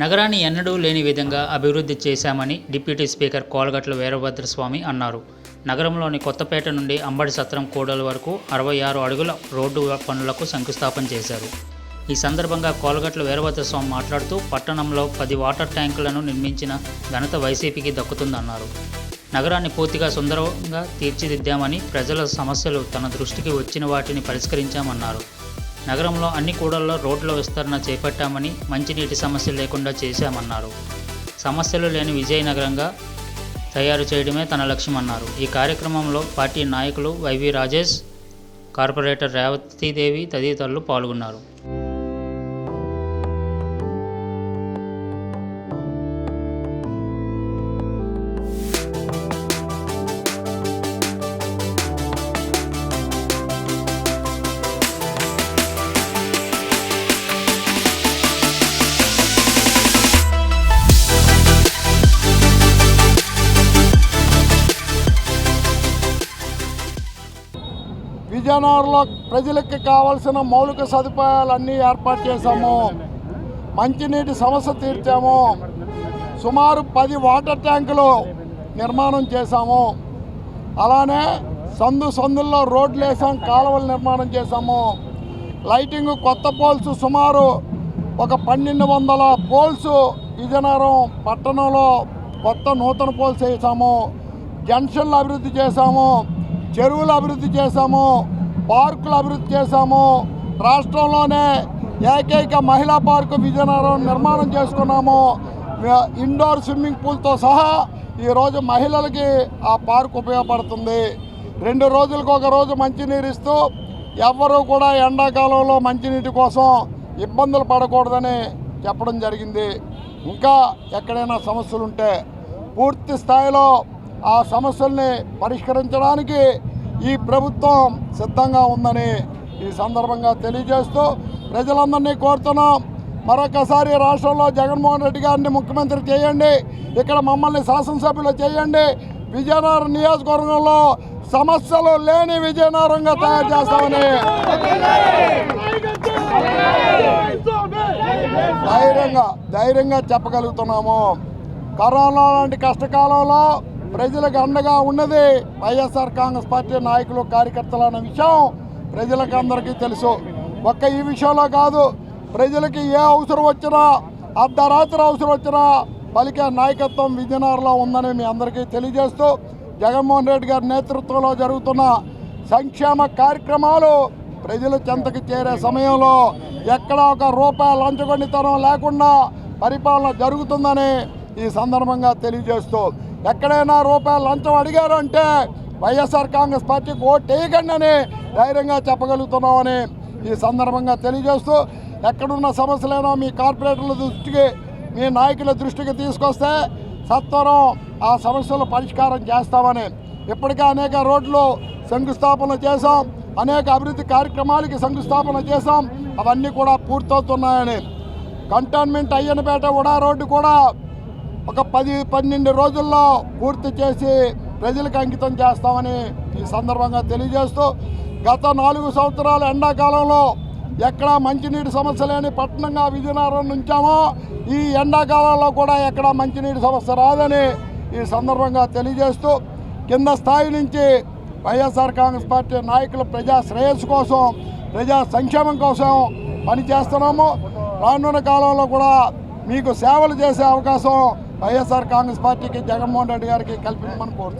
నగరాన్ని ఎన్నడూ లేని విధంగా అభివృద్ధి చేశామని డిప్యూటీ స్పీకర్ కోలగట్ల వీరభద్రస్వామి అన్నారు. నగరంలోని కొత్తపేట నుండి అంబడి సత్రం కూడల వరకు అరవై ఆరు అడుగుల రోడ్డు పనులకు శంకుస్థాపన చేశారు. ఈ సందర్భంగా కోలగట్ల వీరభద్రస్వామి మాట్లాడుతూ పట్టణంలో పది వాటర్ ట్యాంకులను నిర్మించిన ఘనత వైసీపీకి దక్కుతుందన్నారు. నగరాన్ని పూర్తిగా సుందరంగా తీర్చిదిద్దామని ప్రజల సమస్యలు తన దృష్టికి వచ్చిన వాటిని పరిష్కరించామన్నారు. నగరంలో అన్ని కూడల్లో రోడ్ల విస్తరణ చేపట్టామని మంచినీటి సమస్య లేకుండా చేశామన్నారు. సమస్యలు లేని విజయనగరంగా తయారు చేయడమే తన లక్ష్యమన్నారు. ఈ కార్యక్రమంలో పార్టీ నాయకులు వైవి రాజేష్ కార్పొరేటర్ రేవతీదేవి తదితరులు పాల్గొన్నారు. విజయనగరంలో ప్రజలకి కావాల్సిన మౌలిక సదుపాయాలన్నీ ఏర్పాటు చేశాము. మంచినీటి సమస్య తీర్చాము. సుమారు పది వాటర్ ట్యాంకులు నిర్మాణం చేశాము. అలానే సందు సందుల్లో రోడ్లు వేసాం కాలువలు నిర్మాణం చేశాము. లైటింగ్ కొత్త పోల్స్ సుమారు ఒక పన్నెండు వందల పోల్స్ విజయనగరం పట్టణంలో కొత్త నూతన పోల్స్ వేసాము. జంక్షన్లు అభివృద్ధి చేశాము. చెరువులు అభివృద్ధి చేశాము. పార్కులు అభివృద్ధి చేశాము. రాష్ట్రంలోనే ఏకైక మహిళా పార్కు విజయనగరం నిర్మాణం చేసుకున్నాము. ఇండోర్ స్విమ్మింగ్ పూల్తో సహా ఈరోజు మహిళలకి ఆ పార్క్ ఉపయోగపడుతుంది. రెండు రోజులకు ఒక రోజు మంచినీరు ఇస్తూ ఎవ్వరూ కూడా ఎండాకాలంలో మంచినీటి కోసం ఇబ్బందులు పడకూడదని చెప్పడం జరిగింది. ఇంకా ఎక్కడైనా సమస్యలు ఉంటే పూర్తి స్థాయిలో ఆ సమస్యల్ని పరిష్కరించడానికి ఈ ప్రభుత్వం సిద్ధంగా ఉందని ఈ సందర్భంగా తెలియజేస్తూ ప్రజలందరినీ కోరుతున్నాం. మరొకసారి రాష్ట్రంలో జగన్మోహన్ రెడ్డి గారిని ముఖ్యమంత్రి చేయండి. ఇక్కడ మమ్మల్ని శాసనసభ్యులు చేయండి. విజయనగరం నియోజకవర్గంలో సమస్యలు లేని విజయనగరంగా తయారు చేస్తామని ధైర్యంగా ధైర్యంగా చెప్పగలుగుతున్నాము. కరోనా లాంటి కష్టకాలంలో ప్రజలకు అండగా ఉన్నది వైఎస్ఆర్ కాంగ్రెస్ పార్టీ నాయకులు కార్యకర్తలు అన్న విషయం ప్రజలకు అందరికీ తెలుసు. ఒక్క ఈ విషయంలో కాదు ప్రజలకి ఏ అవసరం వచ్చినా అర్ధరాత్రి అవసరం వచ్చినా పలికే నాయకత్వం విజయనగరంలో ఉందని మీ అందరికీ తెలియజేస్తూ జగన్మోహన్ రెడ్డి గారి నేతృత్వంలో జరుగుతున్న సంక్షేమ కార్యక్రమాలు ప్రజలు చెంతకు చేరే సమయంలో ఎక్కడ ఒక రూపాయి లంచగొండితనం లేకుండా పరిపాలన జరుగుతుందని ఈ సందర్భంగా తెలియజేస్తూ ఎక్కడైనా రూపాయలు లంచం అడిగారు అంటే వైఎస్ఆర్ కాంగ్రెస్ పార్టీకి ఓటు వేయకండి అని ధైర్యంగా చెప్పగలుగుతున్నామని ఈ సందర్భంగా తెలియజేస్తూ ఎక్కడున్న సమస్యలైనా మీ కార్పొరేటర్ల దృష్టికి మీ నాయకుల దృష్టికి తీసుకొస్తే సత్వరం ఆ సమస్యలు పరిష్కారం చేస్తామని. ఇప్పటికే అనేక రోడ్లు శంకుస్థాపన చేశాం అనేక అభివృద్ధి కార్యక్రమాలకి శంకుస్థాపన చేశాం అవన్నీ కూడా పూర్తవుతున్నాయని. కంటోన్మెంట్ అయ్యనపేట ఉడా రోడ్డు కూడా ఒక పది పన్నెండు రోజుల్లో పూర్తి చేసి ప్రజలకు అంకితం చేస్తామని ఈ సందర్భంగా తెలియజేస్తూ గత నాలుగు సంవత్సరాల ఎండాకాలంలో ఎక్కడ మంచినీటి సమస్య లేని పట్టణంగా విజయనగరం ఉంచామో ఈ ఎండాకాలంలో కూడా ఎక్కడ మంచినీటి సమస్య రాదని ఈ సందర్భంగా తెలియజేస్తూ కింద స్థాయి నుంచి వైఎస్ఆర్ కాంగ్రెస్ పార్టీ నాయకులు ప్రజా శ్రేయస్సు కోసం ప్రజా సంక్షేమం కోసం పనిచేస్తున్నాము. రానున్న కాలంలో కూడా మీకు సేవలు చేసే అవకాశం వైఎస్ఆర్ కాంగ్రెస్ పార్టీకి జగన్మోహన్ రెడ్డి గారికి కల్పించమని కోరుతున్నాను